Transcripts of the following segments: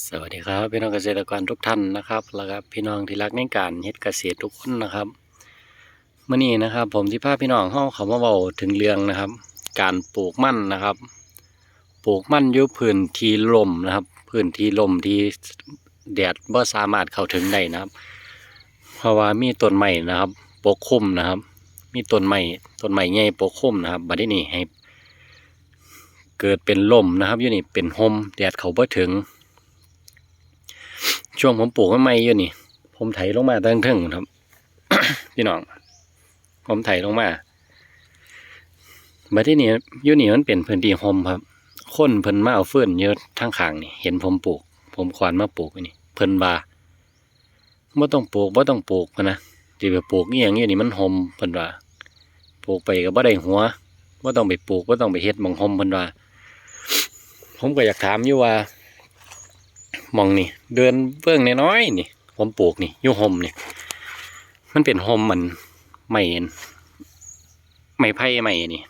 สวัสดีครับ พี่น้องเกษตรกรทุกท่านนะครับแล้วก็พี่น้องที่รักในการเฮ็ดเกษตรทุกคนนะครับเมื่อนี้นะครับ ผมที่พาพี่น้องเฮาเขามาเบาถึงเรื่องนะครับ การปลูกมันนะครับ ปลูกมันอยู่พื้นที่ลมนะครับพื้นที่ลมที่แดดบ่สามารถเข้าถึงได้นะครับ เพราะว่ามีต้นไม้นะครับ ปกคลุมนะครับ มีต้นไม้ต้นไม้ใหญ่ปกคลุมนะครับบัดนี้ให้ เกิดเป็นลมนะครับอยู่นี่เป็นห่มแดดเขาบ่ถึง ช่วงผมปลูกใหม่ๆอยู่นี่ ผมไถลงมาตั้งถึงครับ พี่น้อง ผมไถลงมาบัดที่นี่ยู่นี่มันเป็นพื้นที่ห่มครับ คนเพิ่นมาเอาฟื่อนเยอะทั้งขางนี่ เห็นผมปลูก ผมควานมาปลูกนี่ เพิ่นว่าบ่ต้องปลูกบ่ต้องปลูกพะนะสิไปปลูกอีหยังอยู่นี่มันห่มเพิ่นว่าปลูกไปก็บ่ได้หัวบ่ต้องไปปลูกบ่ต้องไปเฮ็ดหมองห่มเพิ่นว่า ผมก็อยากถามอยู่ว่า มองนี่ เดินเบื้องน้อยๆนี่ ผมปลูกนี่ยู่ห่มนี่ มันเป็นห่มมันไม่ไม่ไผ่ไม่นี่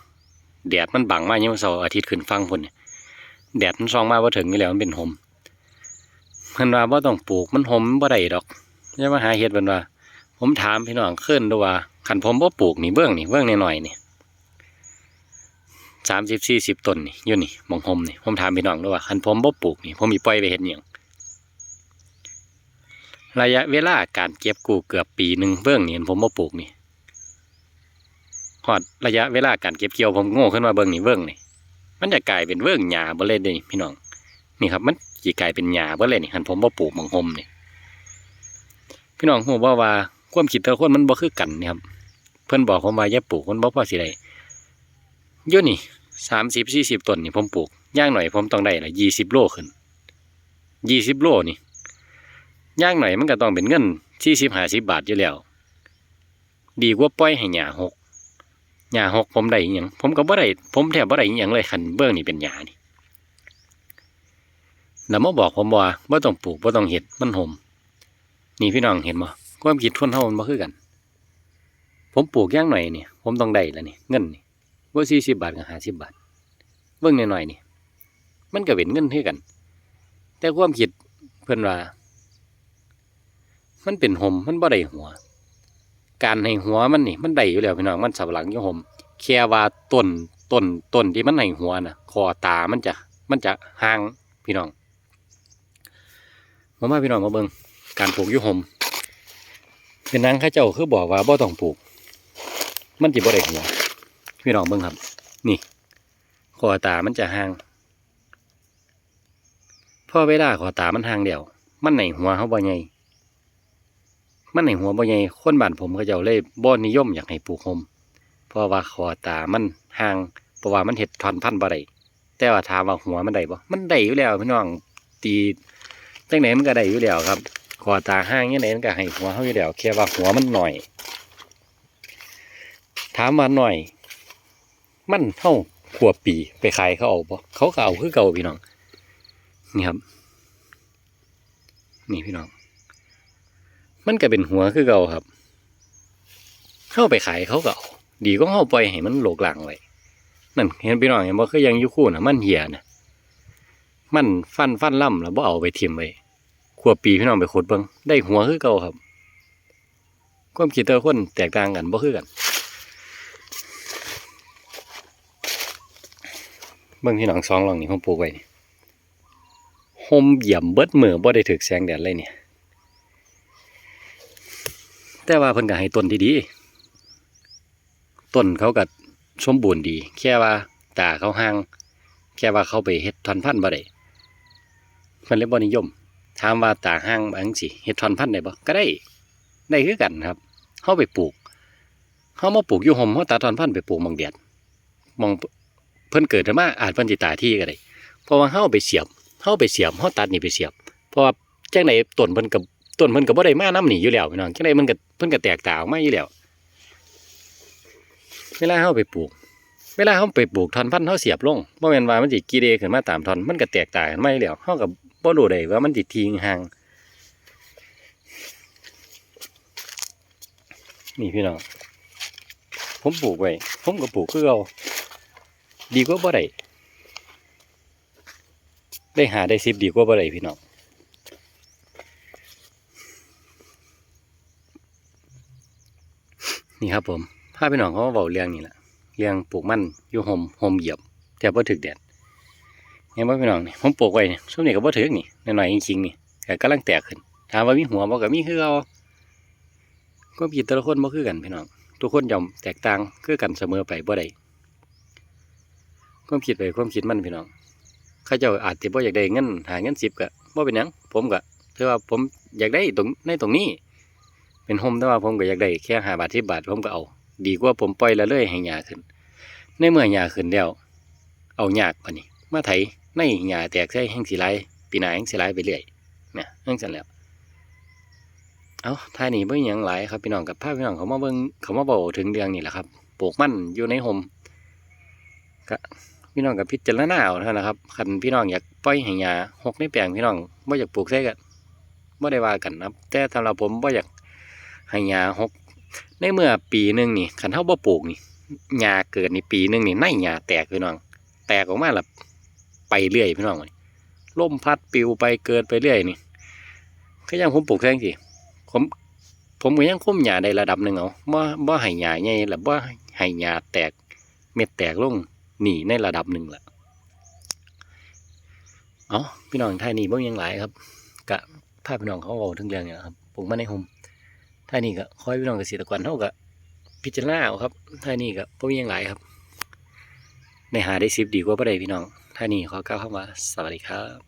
แดดมันบังมาเนี่ยามเสาร์อาทิตย์ขึ้นฟังพุ่นนี่แดดมันส่องมาว่าถึงนี่แล้วมันเป็นห่มเพิ่นว่าบ่ต้องปลูกมันห่มบ่ได้ดอกอย่ามาหาเฮ็ดเพิ่นว่า ผมถามพี่น้องขึ้นด้วยว่าคันผมบ่ปลูกนี่เบื้องนี่เบื้องน้อยๆนี่สามสิบสี่สิบต้นนี่อยู่นี่มองห่มนี่ผมถามพี่น้องด้วยว่าคันผมบ่ปลูกนี่ผมมีปล่อยไปเฮ็ดหยัง ระยะเวลาการเก็บกู้เกือบปีหนึ่งเบื้องนี่ผมมาปลูกนี่หอดระยะเวลาการเก็บเกี่ยวผมโง่ขึ้นมาเบื้องนี่เบื้องนี่มันจะกลายเป็นเบื้องหญ้าบ่เลยเด้นี่พี่น้อง นี่ครับ มันจะกลายเป็นหญ้าบ่เลยนี่คันผมมาปลูกมังหมนี่พี่น้องฮู้บ่าว่าความคิดแต่ละคนมันบ่คือกันนี่ครับ เพิ่อนบอกผมว่าอย่าปลูกมันบ่พอสิได้ยู่นี่สามสิบสี่สิบต้นนี่ผมปลูกย่างหน่อยผมต้องได้ละยี่สิบโลขึ้นยี่สิบโลนี่ ย่างหน่อยมันก็ต้องเป็นเงินที่สิบห้าสิบบาทอยู่แล้ว ดีกว่าปล่อยให้หญ้าหกหญ้าหกผมได้อหยังผมก็บ่ได้ผมแทบบ่ได้อหยังเลยคันเบื้องนี่เป็นหญ้านี่แล้วมาบอกผมว่าบ่ต้องปลูกบ่ต้องเฮ็ดมันห่มนี่พี่น้องเห็นบ่ความคิดคนเฮามันบ่คือกัน ผมปลูกย่างหน่อยนี่ผมต้องได้แล้วนี่เงินนี่บ่สี่สิบบาทกับห้าสิบบาทเบิ่งหน่อยๆนี่มันก็เป็นเงินคือกัน แต่ความคิดเพิ่อนว่า มันเป็นหมมันบ่ได้หัว การให้หัวมันนี่ มันได้อยู่แล้วพี่น้องมันสับหลังอยู่หมแค่ว่าต้นต้นต้นที่มันให้หัวน่ะคอตามันจะมันจะห่างพี่น้องมามาพี่น้องมาเบิ่งการปลูกยู่หมเป็นนางข้าเจ้าคือบอกว่าบ่ต้องปลูก มันสิบ่ได้หัวพี่น้องเบิ่งครับ นี่คอตามันจะห่างพอเวลาคอตามันห่างเดียว มันในหัวเขาบ่ใหญ่ มันในหัวบ่ใหญ่คนบ้านผมเขาเจ้าเลยบ่นิยมอยากให้ปลูกโฮมเพราะว่าคอตามันห่างเพราะว่ามันเห็ดทอนพันบ่ได้แต่ว่าถามว่าหัวมันได้บ่มันได้อยู่แล้วพี่น้องตีจังไหนมันก็ได้อยู่แล้วครับคอตาห่างยังไงมันก็ให้หัวเขาอยู่แล้วแค่ว่าหัวมันหน่อย ถามว่าหน่อย มันเท่าขวบปีไปขายเขาเอาบ่เขาก็เอาคือเก่าพี่น้องนี่ครับ นี่พี่น้อง มันก็เป็นหัวคือเก่าครับ เข้าไปขายเขาก็เอาดีก็เข้าปล่อยให้มันโหลกหลังไว้นั่นเห็นพี่น้องเห็นบ่คือยังอยู่คู่นะมันเหี่ยนะมันฟันฟันล่ำแล้วบ่เอาไปทิ่มไว้ขวบปีพี่น้องไปขุดเบิ่งได้หัวคือเก่าครับ ความคิดแต่คนแตกต่างกันบ่คือกันเบิ่งพี่น้องสองหลังนี่ผมปลูกไว้ห่มเหยี่ยมเบิดมือบ่ได้ถึกแสงแดดเลยเนี่ย แต่ว่าเพิ่นก็ให้ต้นที่ดีต้นเขาก็สมบูรณ์ดี แค่ว่าตาเขาห่าง แค่ว่าเขาไปเฮ็ดทอนพันธุ์บ่ได้เพิ่นเลยบ่นิยมถามว่าตาห่างบางสิเฮ็ดทอนพันธุ์ได้บ่ก็ได้ได้คือกันครับเฮาไปปลูกเฮามาปลูกอยู่ห่มเฮาตัดทอนพันธุ์ไปปลูกมองแดดมองเพิ่นเกิดมาอาจเพิ่นสิตาที่ก็ได้เพราะว่าเฮาไปเสียบเฮาไปเสียบเฮาตัดนี่ไปเสียบ เพราะว่าจังไดต้นเพิ่นก็ ต้นเพิ่นก็บ่ได้มาน้ำหนีอยู่แล้วพี่น้องจังไดมันก็เพิ่นก็แตกตาออกมาอยู่แล้วเวลาเฮาไปปลูก เวลาเฮาไปปลูกท่อนพันธุ์เฮาเสียบลงบ่แม่นว่ามันสิกีเดขึ้นมาตามท่อนมันก็แตกตาขึ้นมาอยู่แล้วเฮาก็บ่รู้ได้ว่ามันสิทิ้งห่างนี่พี่น้องผมปลูกไว้ผมก็ปลูกคือเก่าดีกว่าบ่ได้ได้หาได้10ดีกว่าบ่ได้พี่น้อง นี่ครับผมพาพี่น้องเขาเบาเรื่องนี่แหละเรื่องปลูกมันอยู่ห่มห่มเหยียบแต่บ่ถึกแดดเห็นบ่พี่น้องนี่ผมปลูกไว้เนี่ช่วงนี้ก็บ่ถึกนี่น้อยๆจริงๆนี่ก็กำลังแตกขึ้นถามว่ามีหัวบ่ก็มีคือเอาก็ผิดแต่ละคนบ่คือกันพี่น้องทุกคนย่อมแตกต่างคือกันเสมอไปบ่ได้ความคิดไปความคิดมันพี่น้องเขาเจ้าอาจสิบ่อยากได้เงินหาเงิน10ก็บ่เป็นหยังผมก็ถือว่าผมอยากได้ตรงในตรงนี้ เป็นโฮมแต่ว่าผมก็อยากได้แค่5บาท10บาทผมก็เอา ดีกว่าผมปล่อยละเลยให้หญ้าขึ้น ในเมื่อหญ้าขึ้นแล้วเอาหญ้าปานี้มาไถในหญ้าแตกใส่แห้งสิไหลปีหนาแห้งสิไหลไปเรื่อยเนี่ยจังซั่นแล้วเอาท่านี้บ่มีหยังหลายครับพี่น้องกับพาพี่น้องเขามาเบิ่งเขามาเว้าถึงเรื่องนี้แหละครับปลูกมั่นอยู่ในโฮมก็พี่น้องกับพิจารณาเอาเท่านั้นะครับคันพี่น้องอยากปล่อยให้หญ้าหกในแปลงพี่น้องบ่อยากปลูกใส่ก็บ่ได้ว่ากันนะครับแต่สำหรับผมบ่อยาก ให้หญ้าหกในเมื่อปีหนึ่งนี่ขันเท่าบ่ปลูกนี่หญ้าเกิดนี่ปีหนึ่งนี่ในหญ้าแตกพี่น้อง แตกออกมาแล้วไปเรื่อยพี่น้องนี่มพัดปิวไปเกิดไปเรื่อยนี่ก็ยังผมปลูกแท่งสิผมผมก็ยังคุ้มหญ้าได้ระดับหนึ่งเอาบ่บ่ให้หญ้าใหญ่และบ่ให้หญ้าแตกเม็ดแตกลงหนีในระดับหนึ่งละเอาพี่น้องท่ายนี่บ่ยังหลายครับกะพาพี่น้องเขาเว้าถึงเรื่องเนี้นะครับปลูกมันในโฮม ท่านี้ก็คอยพี่น้องเกษตรกรเท่ากับพิจารณาครับท่านี้ก็พ่มียังหลายครับในหาได้สิบดีกว่าบ่ได้พี่น้องท่านี้ขอกล่าวคำว่าสวัสดีครับ